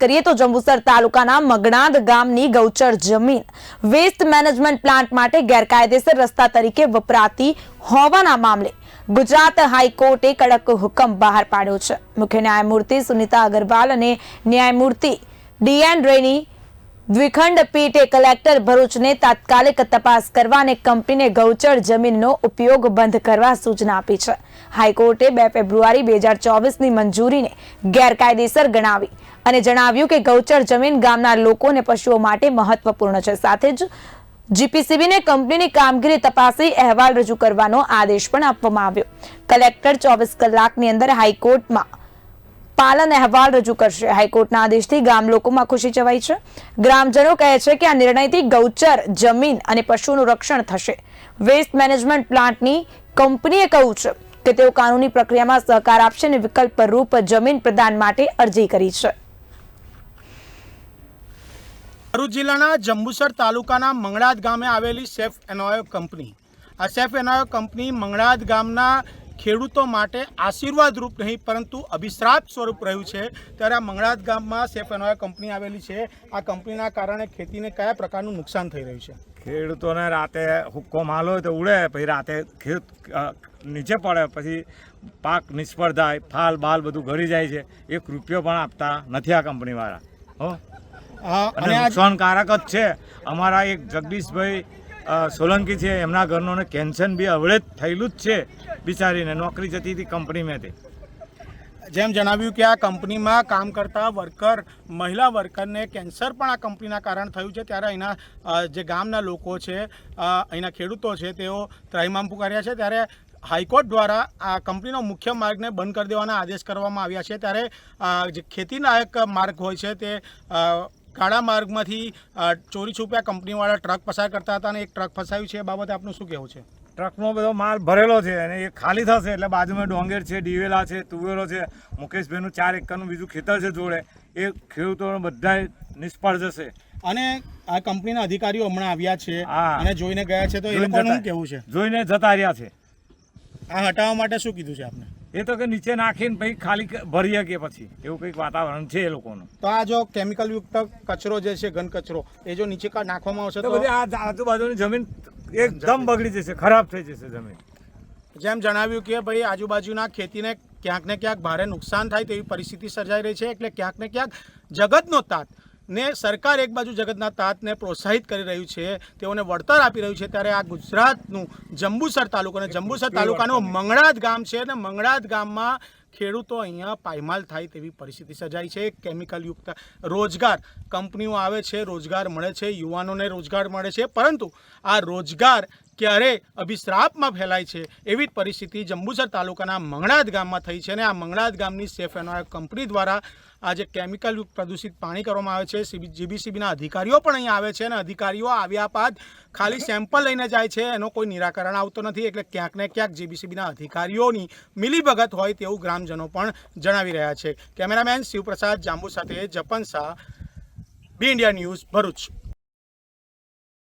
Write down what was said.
કરીએ તો જંબુસર તાલુકાના મગણાદ ગામની ગૌચર જમીન વેસ્ટ મેનેજમેન્ટ પ્લાન્ટ માટે ગેરકાયદેસર રસ્તા તરીકે વપરાતી હોવાના મામલે ગુજરાત હાઈકોર્ટે કડક હુકમ બહાર પાડ્યો છે. મુખ્ય ન્યાયમૂર્તિ સુનિતા અગરવાલ અને ન્યાયમૂર્તિ ડીએન રેની દ્વિખંડ પીઠે કલેક્ટર ભરૂચને તાત્કાલિક તપાસ કરવા અને કંપનીને ગૌચર જમીનનો ઉપયોગ બંધ કરવા સૂચના આપી છે. હાઈકોર્ટે બે ફેબ્રુઆરી બે હજાર ચોવીસની મંજૂરીને ગેરકાયદેસર ગણાવી અને જણાવ્યું કે ગૌચર જમીન ગામના લોકો અને પશુઓ માટે મહત્વપૂર્ણ છે. સાથે જ જીપીસીબીને કંપનીની કામગીરી તપાસી અહેવાલ રજૂ કરવાનો આદેશ પણ આપવામાં આવ્યો. કલેક્ટર ચોવીસ કલાકની અંદર હાઈકોર્ટમાં પાલન અહેવાલ રજૂ કરશે. હાઈકોર્ટના આદેશથી ગામ લોકોમાં ખુશી છવાઈ છે. ગ્રામજનો કહે છે કે આ નિર્ણયથી ગૌચર જમીન અને પશુનું રક્ષણ થશે. વેસ્ટ મેનેજમેન્ટ પ્લાન્ટની કંપનીએ કહ્યું છે કે તેઓ કાનૂની પ્રક્રિયામાં સહકાર આપશે અને વિકલ્પ રૂપ જમીન પ્રદાન માટે અરજી કરી છે. ભરૂચ જિલ્લાના જંબુસર તાલુકાના મંગળાદ ગામે આવેલી સેફ એનોયો કંપની. આ સેફ એનોયો કંપની મંગળાદ ગામના ખેડૂતો માટે આશીર્વાદરૂપ નહીં પરંતુ અભિશ્રાપ સ્વરૂપ રહ્યું છે. ત્યારે આ મંગળાત ગામમાં સેફ એનોયા કંપની આવેલી છે. આ કંપનીના કારણે ખેતીને કયા પ્રકારનું નુકસાન થઈ રહ્યું છે? ખેડૂતોને રાતે હુક્કો માલ હોય તો ઉડે પછી રાતે ખેત નીચે પડે પછી પાક નિષ્ફળ થાય ફાલ બાલ બધું ઘડી જાય છે. એક રૂપિયો પણ આપતા નથી આ કંપનીવાળા. હો? અને નુકસાનકારક જ છે. અમારા એક જગદીશભાઈ સોલંકી છે, એમના ઘરનોને કેન્સર બી અવળે જ થયેલું જ છે. બિચારીને નોકરી જતી હતી કંપનીમાંથી જેમ જણાવ્યું કે આ કંપનીમાં કામ કરતા વર્કર, મહિલા વર્કરને કેન્સર પણ આ કંપનીના કારણ થયું છે. ત્યારે અહીંના જે ગામના લોકો છે અહીંના ખેડૂતો છે, તેઓ ત્રાહિમામ પુકાર્યા છે. ત્યારે હાઈકોર્ટ દ્વારા આ કંપનીનો મુખ્ય માર્ગને બંધ કરી દેવાના આદેશ કરવામાં આવ્યા છે. ત્યારે જે ખેતીલાયક માર્ગ હોય છે, તે કાળા માર્ગમાંથી ચોરી છુપ્યા કંપનીવાળા ટ્રક પસાર કરતા હતા અને એક ટ્રક ફસાયું છે. એ બાબતે આપનું શું કહેવું છે? ટ્રકનો બધો માલ ભરેલો છે અને એ ખાલી થશે એટલે બાજુમાં ડોંગેર છે દિવેલા છે તુવેરો છે મુકેશભાઈનું ચાર એકરનું બીજું ખેતર છે જોડે. એ ખેડૂતો બધા નિષ્ફળ જશે. અને આ કંપનીના અધિકારીઓ હમણાં આવ્યા છે. અને જોઈને ગયા છે તો એ લોકોનું કેવું છે? જોઈને જતા રહ્યા છે. આ હટાવવા માટે શું કીધું છે આપને? એ તો કે નીચે નાખીને પછી ખાલી ભરી શકે પછી. એવું કંઈક વાતાવરણ છે એ લોકોનું. તો આ જો કેમિકલ યુક્ત કચરો જે છે ઘન કચરો એ જો નીચે કા- નાખવામાં આવશે તો તો? બધી આ આજુબાજુની જમીન એકદમ બગડી જશે ખરાબ થઈ જશે જમીન. જેમ જણાવ્યું કે ભાઈ આજુબાજુના ખેતીને ક્યાંક ને ક્યાંક ભારે નુકસાન થાય તેવી પરિસ્થિતિ સર્જાઈ રહી છે એટલે ક્યાંક ને ક્યાંક જગતનો તાત. ને સરકાર એક બાજુ જગતના તાતને પ્રોત્સાહિત કરી રહ્યું છે તેઓને વળતર આપી રહ્યું છે ત્યારે આ ગુજરાતનું જંબુસર તાલુકો અને જંબુસર તાલુકાનું મંગળાદ ગામ છે અને મંગળાદ ગામમાં ખેડૂતો અહીંયા પાયમાલ થાય તેવી પરિસ્થિતિ સર્જાઈ છે. કેમિકલ યુક્ત રોજગાર કંપનીઓ આવે છે રોજગાર મળે છે યુવાનોને રોજગાર મળે છે પરંતુ આ રોજગાર ક્યારે અભિશ્રાપમાં ફેલાય છે એવી જ પરિસ્થિતિ જંબુસર તાલુકાના મંગળાદ ગામમાં થઈ છે અને આ મંગળાદ ગામની સેફ એનોય કંપની દ્વારા આ જે કેમિકલ પ્રદૂષિત પાણી કરવામાં આવે છે. જીબીસીબીના અધિકારીઓ પણ અહીં આવે છે અને અધિકારીઓ આવ્યા બાદ ખાલી સેમ્પલ લઈને જાય છે. એનો કોઈ નિરાકરણ આવતો નથી એટલે ક્યાંક ને ક્યાંક જીબીસીબીના અધિકારીઓની મિલીભગત હોય તેવું ગ્રામજનો પણ જણાવી રહ્યા છે. કેમેરામેન શિવપ્રસાદ જાંબુ સાથે Japan Shah, B India news Bharuch.